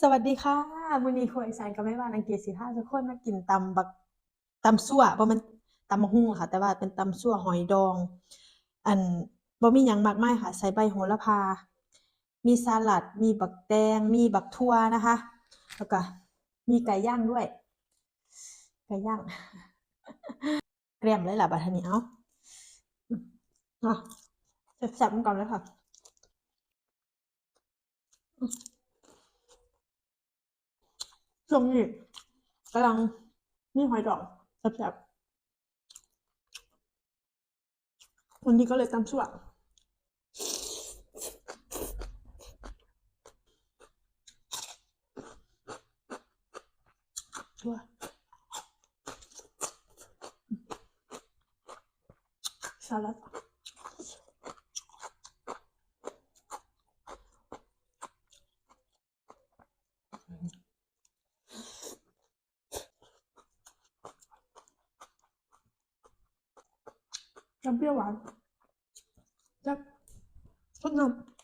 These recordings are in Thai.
สวัสดีค่ะมื้อนี้ครัวอีสานกับแม่บ้านอังกฤษสิพาทุกคนมากินตำบักตำซั่วบ่แม่นตำบักหุ่งค่ะ แต่ว่าเป็นตำซั่วหอยดอง อันบ่มีหยังมากมายค่ะ ใส่ใบโหระพา มีสลัด มีบักแตง มีบักทั่วนะคะ แล้วก็มีไก่ย่างด้วย ไก่ย่างแกล้มเลยล่ะบัดทีนี้เอาอะแซ่บๆกันก่อนเลยค่ะ ช่วงนี้กำลังมีหอยดองแซ่บๆวันนี้ก็เลยตำซั่วซั่วอืมสลัด น้ำเปรี้ยวหวานแซ่บสดน้ำ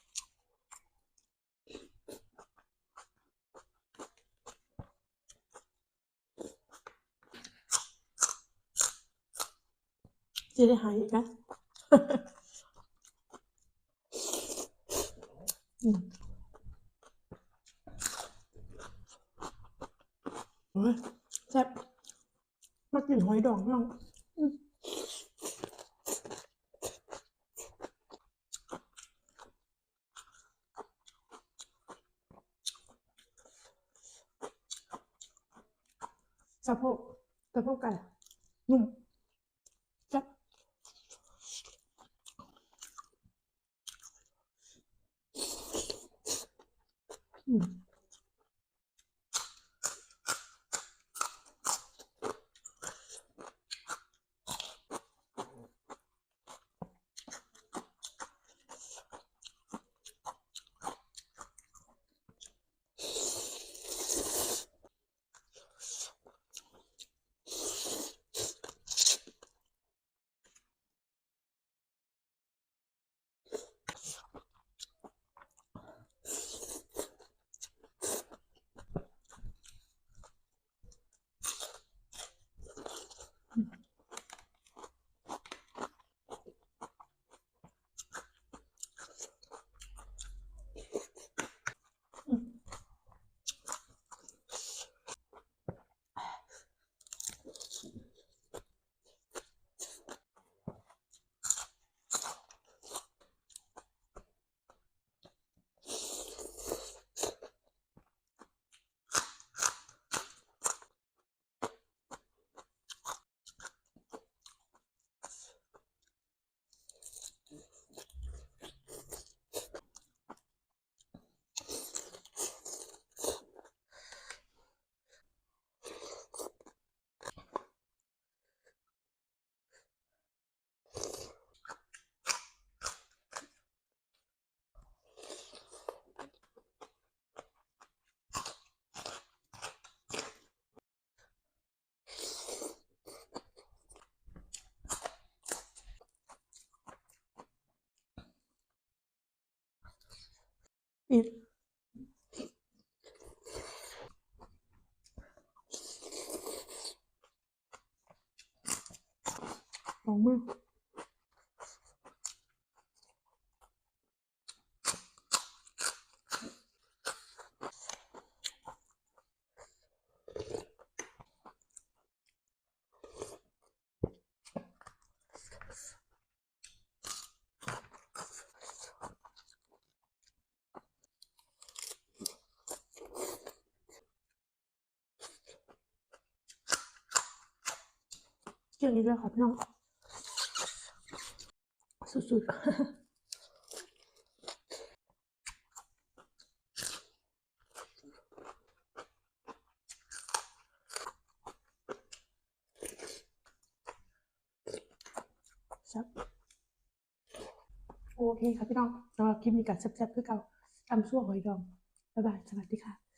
สิได้หายอีกนะโอ๊ยแซ่บมากินหอยดองน้อง อืม สะโพกสะโพกไก่นุ่มจับอืม 2มือเกลี้ยงอีกแล้วค่ะพี่น้อง สุดๆซ่บโอเคค่ะพี่น้องสำหรับคลิปนี้ก็แซ่บๆคือเก่าตำซั่วหอยดอง บ๊ายบาย สวัสดีค่ะ